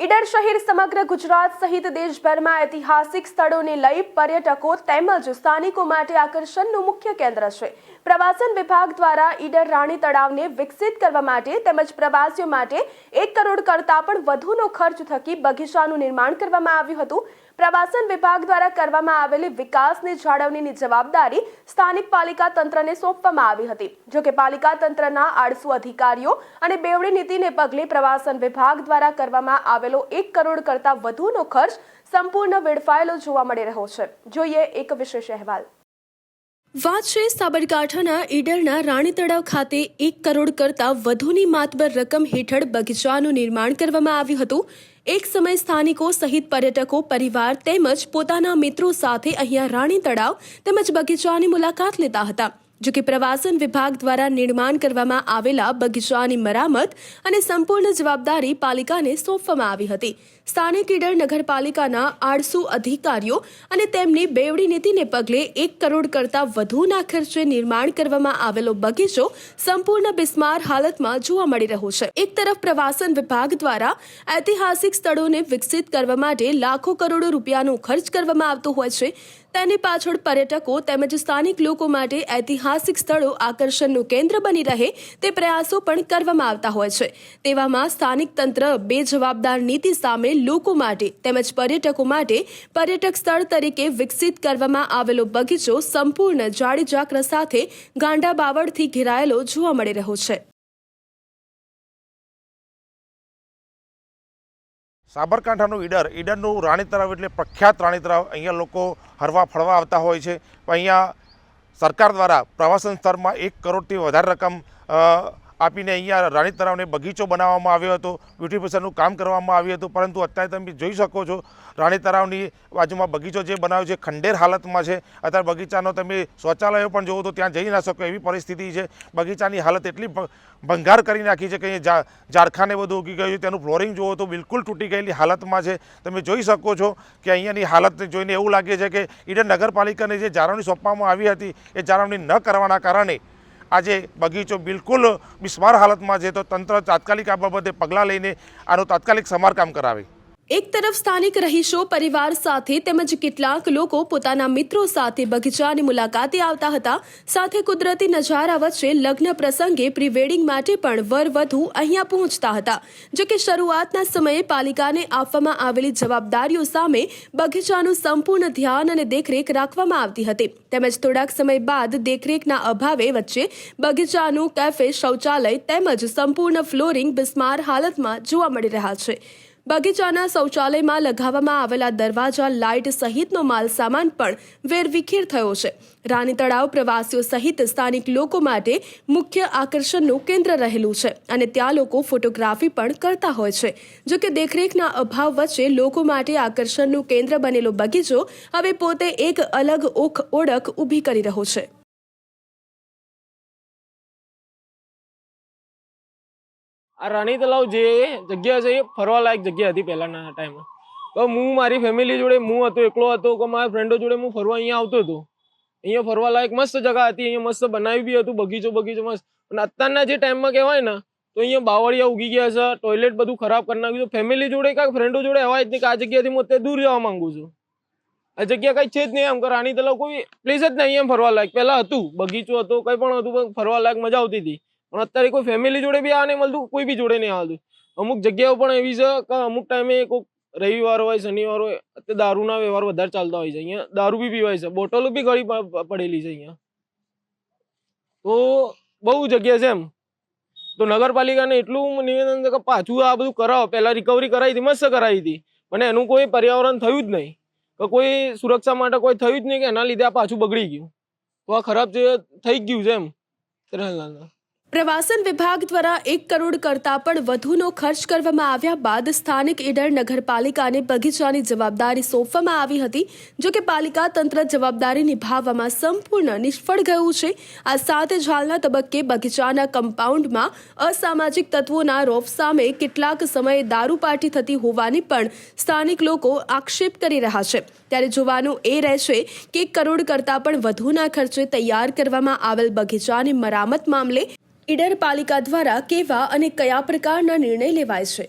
ઈડર શહેર સમગ્ર ગુજરાત સહિત દેશભરમાં ઐતિહાસિક સ્થળોને લઈ પર્યટકો તેમજ સ્થાનિકો માટે આકર્ષણનું મુખ્ય કેન્દ્ર છે. પ્રવાસન વિભાગ દ્વારા ઈડર રાણી તળાવને વિકસિત કરવા માટે તેમજ પ્રવાસીઓ માટે એક કરોડ કરતાં પણ વધુનો ખર્ચ થકી બગીચાનું નિર્માણ કરવામાં આવ્યું હતું. પ્રવાસન વિભાગ દ્વારા કરવામાં આવેલી વિકાસની જાળવણીની જવાબદારી સ્થાનિક પાલિકા તંત્રને સોંપવામાં આવી હતી. જોકે પાલિકા તંત્રના આળસુ અધિકારીઓ અને બેવડી નીતિને પગલે પ્રવાસન વિભાગ દ્વારા કરવામાં આવેલો એક કરોડ કરતાં વધુનો ખર્ચ સંપૂર્ણ વેડફાયેલો જોવા મળી રહ્યો છે. જોઈએ એક વિશેષ અહેવાલ. વાત છે સાબરકાંઠાના ઈડરના રાણી તળાવ ખાતે એક કરોડ કરતાં વધુની માતબર રકમ હેઠળ બગીચાનું નિર્માણ કરવામાં આવ્યું હતું. એક સમય સ્થાનિકો સહિત પર્યટકો, પરિવાર તેમજ પોતાના મિત્રો સાથે અહીંયા રાણી તળાવ તેમજ બગીચાની મુલાકાત લેતા હતા. જો કે પ્રવાસન વિભાગ દ્વારા નિર્માણ કરવામાં આવેલા બગીચાની મરામત અને સંપૂર્ણ જવાબદારી પાલિકાને સોંપવામાં આવી હતી. સ્થાનિક ઈડર નગરપાલિકાના આળસુ અધિકારીઓ અને તેમની બેવડી નીતિને પગલે એક કરોડ કરતાં વધુના ખર્ચે નિર્માણ કરવામાં આવેલો બગીચો સંપૂર્ણ બિસ્માર હાલતમાં જોવા મળી રહ્યો છે. એક તરફ પ્રવાસન વિભાગ દ્વારા ઐતિહાસિક સ્થળોને વિકસિત કરવા માટે લાખો કરોડો રૂપિયાનો ખર્ચ કરવામાં આવતો હોય છે. તેની પાછળ પર્યટકો તેમજ સ્થાનિક લોકો માટે ઐતિહાસિક સ્થળો આકર્ષણનું કેન્દ્ર બની રહે તે પ્રયાસો પણ કરવામાં આવતા હોય છે. તેવામાં સ્થાનિક તંત્ર બે જવાબદાર નીતિ સામે લોકો માટે તેમજ પર્યટકો માટે પર્યટક સ્થળ તરીકે વિકસિત કરવામાં આવેલો બગીચો સંપૂર્ણ જાડી જાકર સાથે ગાંડા બાવળથી ઘેરાયેલો જોવા મળી રહ્યો છે. સાબરકાંઠાનું ઈડર, ઈડરનું રાણી તળાવ એટલે પ્રખ્યાત રાણી તળાવ અહીંયા લોકો હરવા ફરવા આવતા હોય છે. અહીંયા સરકાર દ્વારા પ્રવાસન સ્થળમાં એક કરોડથી વધારે રકમ આપીને અહીંયા રાણી તળાવને બગીચો બનાવવામાં આવ્યો હતો. બ્યુટિફિકેશનનું કામ કરવામાં આવ્યું હતું. પરંતુ અત્યારે તમે જોઈ શકો છો, રાણી તળાવની બાજુમાં બગીચો જે બનાવ્યો છે, ખંડેર હાલતમાં છે. અત્યારે બગીચાનો તમે શૌચાલયો પણ જોવો તો ત્યાં જઈ ના શકો એવી પરિસ્થિતિ છે. બગીચાની હાલત એટલી ભંગાર કરી નાખી છે કે ઝાડખાને બધું ઉગી ગયું છે. તેનું ફ્લોરિંગ જોવો તો બિલકુલ તૂટી ગયેલી હાલતમાં છે. તમે જોઈ શકો છો કે અહીંયાની હાલત જોઈને એવું લાગે છે કે ઈડન નગરપાલિકાને જે જાળવણી સોંપવામાં આવી હતી, એ જાળવણી ન કરવાના કારણે આજે બગીચો બિલકુલ બિસ્માર હાલતમાં છે. તો તંત્ર તાત્કાલિક આ બાબતે પગલાં લઈને આનું તાત્કાલિક સમારકામ કરાવે. એક તરફ સ્થાનિક રહીશો, પરિવાર સાથે તેમજ કેટલાક લોકો પોતાના મિત્રો સાથે બગીચાની મુલાકાતે આવતા હતા. સાથે કુદરતી નજારા વચ્ચે લગ્ન પ્રસંગે પ્રી વેડિંગ માટે પણ વર વધુ અહીંયા પહોંચતા હતા. જો કે શરૂઆતના સમયે પાલિકાને આપવામાં આવેલી જવાબદારીઓ સામે બગીચાનું સંપૂર્ણ ધ્યાન અને દેખરેખ રાખવામાં આવતી હતી. તેમજ થોડાક સમય બાદ દેખરેખના અભાવે વચ્ચે બગીચાનું કેફે શૌચાલય તેમજ સંપૂર્ણ ફ્લોરિંગ બિસ્માર હાલતમાં જોવા મળી રહ્યા છે. બગીચાના શૌચાલયમાં લગાવવામાં આવેલા દરવાજા, લાઇટ સહિતનો માલ સામાન પણ વેરવિખેર થયો છે. રાણી તળાવ પ્રવાસીઓ સહિત સ્થાનિક લોકો માટે મુખ્ય આકર્ષણનું કેન્દ્ર રહેલું છે અને ત્યાં લોકો ફોટોગ્રાફી પણ કરતા હોય છે. જો કે દેખરેખના અભાવ વચ્ચે લોકો માટે આકર્ષણનું કેન્દ્ર બનેલો બગીચો હવે પોતે એક અલગ ઓખ ઓળખ ઊભી કરી રહ્યો છે. આ રાણી તલાવ જે જગ્યા છે એ ફરવાલાયક જગ્યા હતી પહેલાના ટાઈમમાં તો હું મારી ફેમિલી જોડે, હું હતો, એકલો હતો કે મારા ફ્રેન્ડો જોડે હું ફરવા અહીંયા આવતો હતો. અહીંયા ફરવાલાયક મસ્ત જગા હતી, અહીંયા મસ્ત બનાવી બી હતું, બગીચો બગીચો મસ્ત. અને અત્યારના જે ટાઈમમાં કહેવાય ને, તો અહીંયા બાવળિયા ઉગી ગયા છે ટોયલેટ બધું ખરાબ કરી નાખ્યું ફેમિલી જોડે કાંઈક ફ્રેન્ડો જોડે અવાય જ નહીં કે આ જગ્યાથી હું અત્યારે દૂર જવા માંગુ છું. આ જગ્યા કઈ છે જ નહીં એમ કે રાણી તલાવ કોઈ પ્લેસ જ નહીં એમ ફરવા લાયક. પહેલા હતું, બગીચો હતો, કઈ પણ હતું, પણ ફરવા લાયક મજા આવતી હતી. પણ અત્યારે કોઈ ફેમિલી જોડે બી આ નહીં મળતું, કોઈ બી જોડે નહીં આવતું અમુક જગ્યાઓ પણ એવી છે કે અમુક ટાઈમે કોઈક રવિવાર હોય, શનિવાર હોય, અત્યારે દારૂના વ્યવહાર વધારે ચાલતા હોય છે. અહીંયા દારૂ બી પીવાય છે. બોટલો બી ઘણી પડેલી છે અહીંયા. તો બહુ જગ્યા છે એમ. તો નગરપાલિકાને એટલું નિવેદન છે કે પાછું આ બધું કરાવો. પહેલાં રિકવરી કરાવી હતી, મસ્ત કરાવી હતી. પણ એનું કોઈ પર્યાવરણ થયું જ નહીં. કે કોઈ સુરક્ષા માટે કોઈ થયું જ નહીં કે એના લીધે આ પાછું બગડી ગયું. તો આ ખરાબ થઈ ગયું છે એમ. ત્રણ પ્રવાસન વિભાગ દ્વારા એક કરોડ કરતાં પણ વધુનો ખર્ચ કરવામાં આવ્યા બાદ સ્થાનિક ઈડર નગરપાલિકાને બગીચાની જવાબદારી સોંપવામાં આવી હતી, જો કે પાલિકા તંત્ર જવાબદારી નિભાવવામાં સંપૂર્ણ નિષ્ફળ ગયું છે. આ સાથે જ હાલના તબક્કે બગીચાના કમ્પાઉન્ડમાં અસામાજિક તત્વોના રોફ સામે કેટલાક સમયે દારૂ પાર્ટી થતી હોવાની પણ સ્થાનિક લોકો આક્ષેપ કરી રહ્યા છે. ત્યારે જોવાનું એ રહેશે કે એક કરોડ કરતાં પણ વધુના ખર્ચે તૈયાર કરવામાં આવેલ બગીચાની મરામત મામલે ઈડર પાલિકા દ્વારા કેવા અને કયા પ્રકારના નિર્ણય લેવાય છે?